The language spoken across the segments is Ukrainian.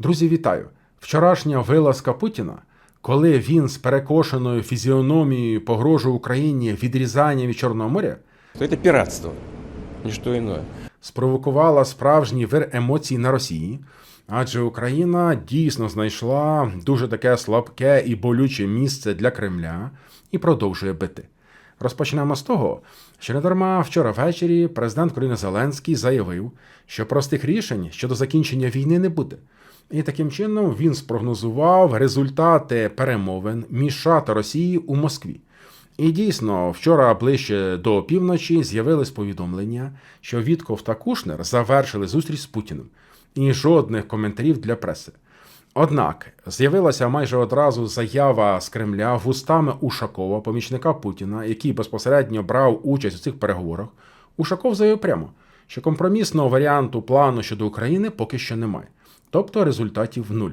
Друзі, вітаю! Вчорашня вилазка Путіна, коли він з перекошеною фізіономією погрожує Україні відрізання від Чорного моря, то это пиратство, ничто иное. спровокувала справжній вир емоцій на Росії, адже Україна дійсно знайшла дуже таке слабке і болюче місце для Кремля і продовжує бити. Розпочнемо з того, що недарма вчора ввечері президент України Зеленський заявив, що простих рішень щодо закінчення війни не буде. І таким чином він спрогнозував результати перемовин між США та Росією у Москві. І дійсно, вчора ближче до півночі з'явились повідомлення, що Вітков та Кушнер завершили зустріч з Путіним, і жодних коментарів для преси. Однак з'явилася майже одразу заява з Кремля вустами Ушакова, помічника Путіна, який безпосередньо брав участь у цих переговорах. Ушаков заявив прямо, що компромісного варіанту плану щодо України поки що немає, тобто результатів нуль.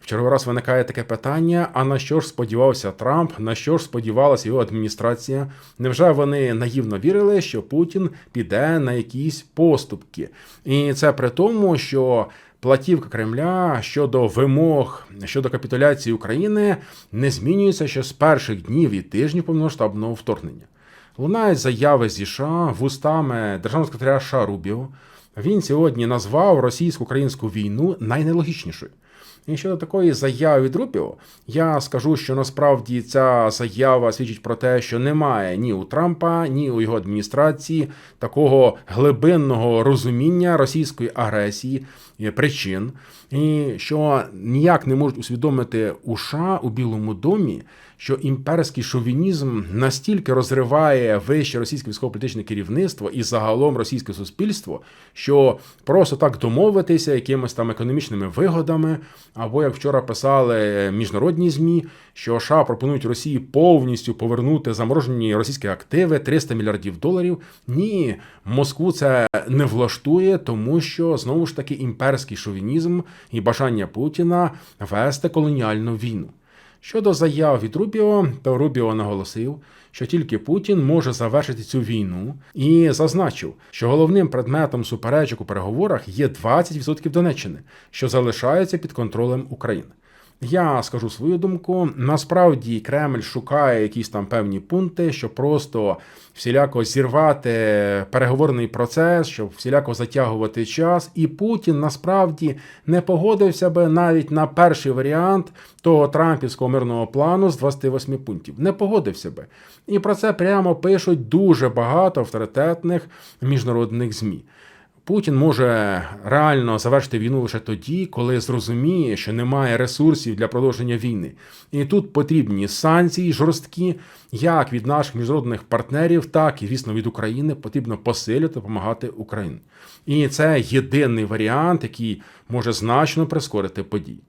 В черговий раз виникає таке питання: а на що ж сподівався Трамп, на що ж сподівалася його адміністрація? Невже вони наївно вірили, що Путін піде на якісь поступки? І це при тому, що платівка Кремля щодо вимог щодо капітуляції України не змінюється ще з перших днів і тижнів повномасштабного вторгнення. Лунають заяви зі США вустами державного секретаря США Рубіо. Він сьогодні назвав російсько-українську війну найнелогічнішою. І щодо такої заяви від Рубіо, я скажу, що насправді ця заява свідчить про те, що немає ні у Трампа, ні у його адміністрації такого глибинного розуміння російської агресії, причин, і що ніяк не можуть усвідомити у США у Білому домі, що імперський шовінізм настільки розриває вище російське військово-політичне керівництво і загалом російське суспільство, що просто так домовитися якимись там економічними вигодами, або як вчора писали міжнародні змі, що США пропонують Росії повністю повернути заморожені російські активи 300 мільярдів доларів. Ні, Москву це не влаштує, тому що знову ж таки імперський шовінізм і бажання Путіна вести колоніальну війну. Щодо заяв від Рубіо, то Рубіо наголосив, що тільки Путін може завершити цю війну, і зазначив, що головним предметом суперечок у переговорах є 20% Донеччини, що залишається під контролем України. Я скажу свою думку. Насправді Кремль шукає якісь там певні пункти, щоб просто всіляко зірвати переговорний процес, щоб всіляко затягувати час. І Путін насправді не погодився би навіть на перший варіант того трампівського мирного плану з 28 пунктів. Не погодився би. І про це прямо пишуть дуже багато авторитетних міжнародних змі. Путін може реально завершити війну лише тоді, коли зрозуміє, що немає ресурсів для продовження війни. І тут потрібні санкції жорсткі, як від наших міжнародних партнерів, так і звісно від України потрібно посилювати, допомагати Україні. І це єдиний варіант, який може значно прискорити події.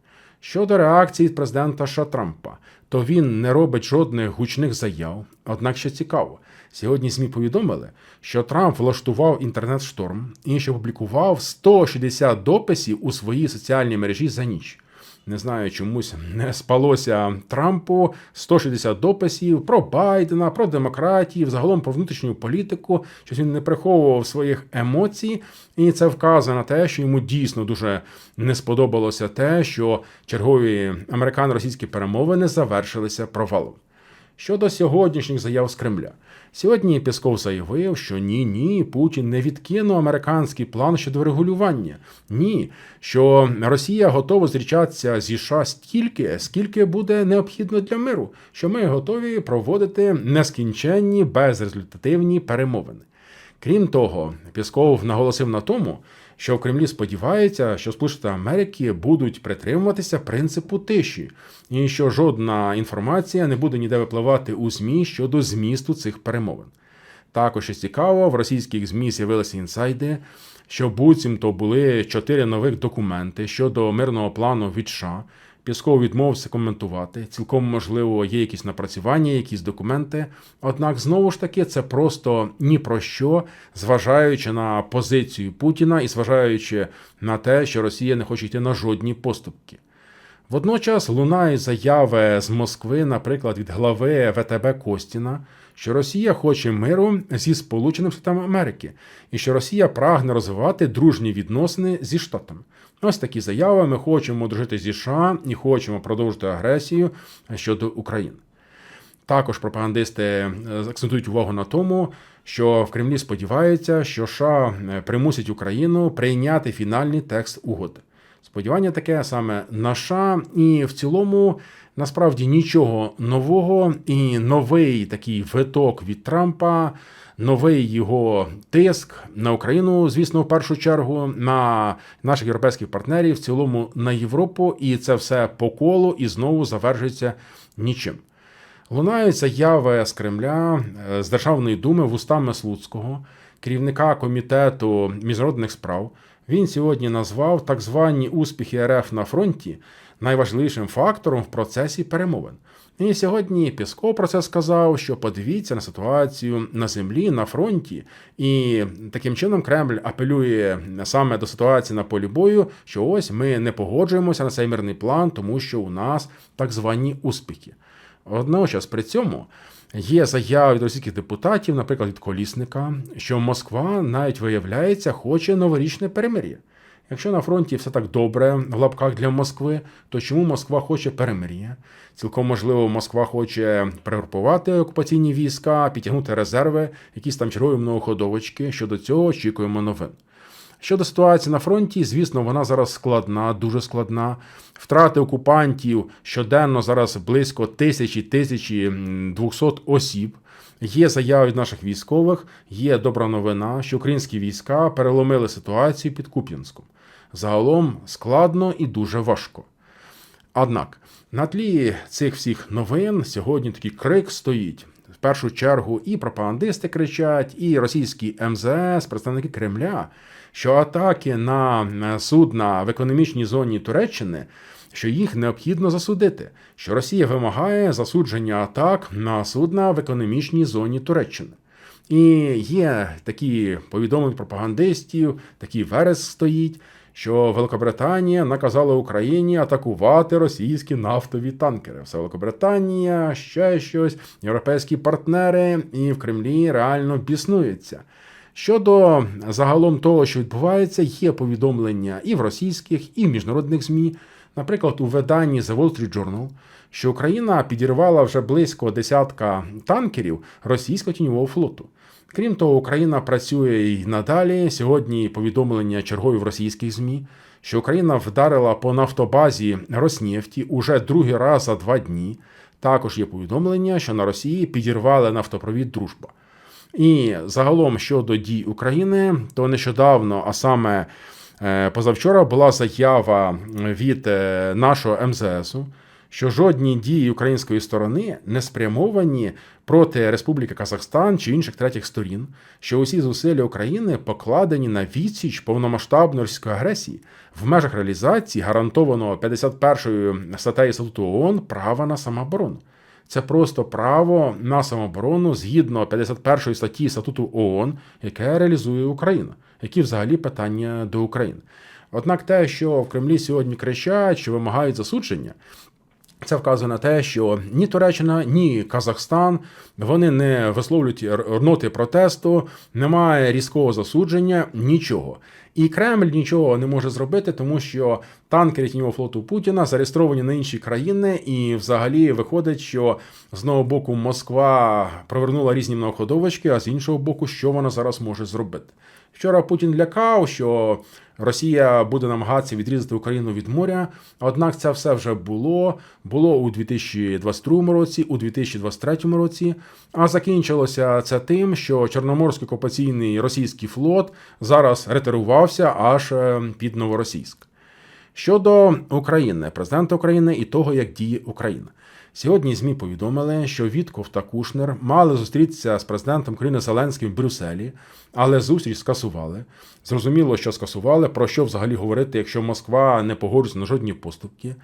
Щодо реакції президента Ша Трампа, то він не робить жодних гучних заяв. Однак що цікаво, сьогодні ЗМІ повідомили, що Трамп влаштував інтернет-шторм і що публікував 160 дописів у своїй соціальній мережі за ніч. Не знаю, чомусь не спалося Трампу. 160 дописів про Байдена, про демократію, загалом про внутрішню політику, щось він не приховував своїх емоцій, і це вказує на те, що йому дійсно дуже не сподобалося те, що чергові американо-російські перемовини завершилися провалом. Щодо сьогоднішніх заяв з Кремля, сьогодні Пісков заявив, що ні, ні, Путін не відкинув американський план щодо регулювання. Ні, що Росія готова зрічатися зі США стільки, скільки буде необхідно для миру, що ми готові проводити нескінченні безрезультативні перемовини. Крім того, Пісков наголосив на тому, що в Кремлі сподіваються, що Сполучені Америки будуть притримуватися принципу тиші, і що жодна інформація не буде ніде випливати у ЗМІ щодо змісту цих перемовин. Також що цікаво, в російських ЗМІ з'явилися інсайди, що буцімто були чотири нових документи щодо мирного плану від США. Пісков відмовився коментувати. Цілком можливо, є якісь напрацювання, якісь документи. Однак, знову ж таки, це просто ні про що, зважаючи на позицію Путіна і зважаючи на те, що Росія не хоче йти на жодні поступки. Водночас лунають заяви з Москви, наприклад, від глави ВТБ Костіна, що Росія хоче миру зі Сполученими Штатами Америки і що Росія прагне розвивати дружні відносини зі Штатами. Ось такі заяви. Ми хочемо дружити зі США і хочемо продовжити агресію щодо України. Також пропагандисти е, акцентують увагу на тому, що в Кремлі сподіваються, що США е, примусять Україну прийняти фінальний текст угоди. Сподівання таке саме на США, і в цілому насправді нічого нового і новий такий виток від Трампа, новий його тиск на Україну, звісно, в першу чергу, на наших європейських партнерів, в цілому на Європу, і це все по колу і знову завершується нічим. Лунають заяви з Кремля е, з Державної думи вустами Слуцького, керівника комітету міжнародних справ. Він сьогодні назвав так звані успіхи РФ на фронті найважливішим фактором в процесі перемовин. І сьогодні Пісков про це сказав, що подивіться на ситуацію на землі, на фронті, і таким чином Кремль апелює саме до ситуації на полі бою, що ось ми не погоджуємося на цей мирний план, тому що у нас так звані успіхи. Одночас при цьому є заяви від російських депутатів, наприклад, від колісника, що Москва навіть виявляється хоче новорічне перемир'я. Якщо на фронті все так добре в лапках для Москви, то чому Москва хоче перемир'я? Цілком можливо, Москва хоче перегрупувати окупаційні війська, підтягнути резерви, якісь там чергові многоходовочки. Щодо цього очікуємо новин. Щодо ситуації на фронті, звісно, вона зараз складна, дуже складна. Втрати окупантів щоденно зараз близько тисячі тисячі 200 осіб. Є заяви від наших військових, є добра новина, що українські війська переломили ситуацію під Куп'янськом. Загалом складно і дуже важко. Однак на тлі цих всіх новин сьогодні такий крик стоїть. В першу чергу і пропагандисти кричать, і російські МЗС, представники Кремля, що атаки на судна в економічній зоні Туреччини, що їх необхідно засудити, що Росія вимагає засудження атак на судна в економічній зоні Туреччини. І є такі повідомлення пропагандистів, такий верес стоїть, що Великобританія наказала Україні атакувати російські нафтові танкери. Все Великобританія, ще щось, європейські партнери і в Кремлі реально біснуються. Щодо загалом того, що відбувається, є повідомлення і в російських, і в міжнародних ЗМІ, наприклад, у виданні The Wall Street Journal, що Україна підірвала вже близько десятка танкерів російського тіньового флоту. Крім того, Україна працює і надалі. Сьогодні повідомлення чергові в російських ЗМІ, що Україна вдарила по нафтобазі Роснефті уже другий раз за два дні. Також є повідомлення, що на Росії підірвали нафтопровід Дружба. І загалом щодо дій України, то нещодавно, а саме е, позавчора, була заява від е, нашого МЗСу, що жодні дії української сторони не спрямовані проти Республіки Казахстан чи інших третіх сторін, що усі зусилля України покладені на відсіч повномасштабної російської агресії в межах реалізації гарантованого 51 статтею Статуту ООН права на самооборону. Це просто право на самооборону згідно 51 статті Статуту ООН, яке реалізує Україна. Які взагалі питання до України? Однак те, що в Кремлі сьогодні кричать, що вимагають засудження, це вказує на те, що ні Туреччина, ні Казахстан вони не висловлюють ноти протесту, немає різкого засудження, нічого. І Кремль нічого не може зробити, тому що танки літнього флоту Путіна зареєстровані на інші країни, і взагалі виходить, що з одного боку Москва провернула різні многоходовочки, а з іншого боку, що вона зараз може зробити. Вчора Путін лякав, що Росія буде намагатися відрізати Україну від моря. Однак це все вже було. Було у 2022 році, у 2023 році. А закінчилося це тим, що Чорноморський окупаційний російський флот зараз ретирувався аж е, під Новоросійськ. Щодо України, президента України і того, як діє Україна. Сьогодні ЗМІ повідомили, що Вітков та Кушнер мали зустрітися з президентом України Зеленським в Брюсселі, але зустріч скасували. Зрозуміло, що скасували, про що взагалі говорити, якщо Москва не погоджується на жодні поступки.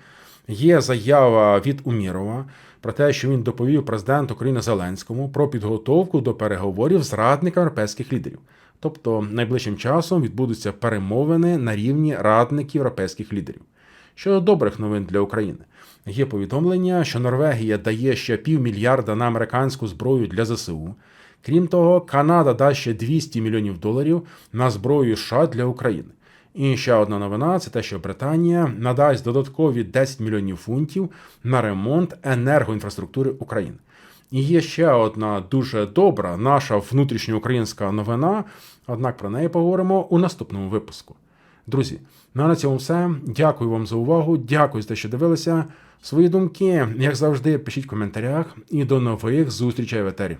Є заява від Умірова про те, що він доповів президенту України Зеленському про підготовку до переговорів з радниками європейських лідерів. Тобто найближчим часом відбудуться перемовини на рівні радників європейських лідерів. Щодо добрих новин для України, є повідомлення, що Норвегія дає ще півмільярда на американську зброю для ЗСУ. Крім того, Канада дасть ще 200 мільйонів доларів на зброю США для України. І ще одна новина це те, що Британія надасть додаткові 10 мільйонів фунтів на ремонт енергоінфраструктури України. І є ще одна дуже добра наша внутрішньоукраїнська новина, однак про неї поговоримо у наступному випуску. Друзі, ну на цьому все. Дякую вам за увагу. Дякую за те, що дивилися. Свої думки, як завжди, пишіть в коментарях і до нових зустрічей в етері.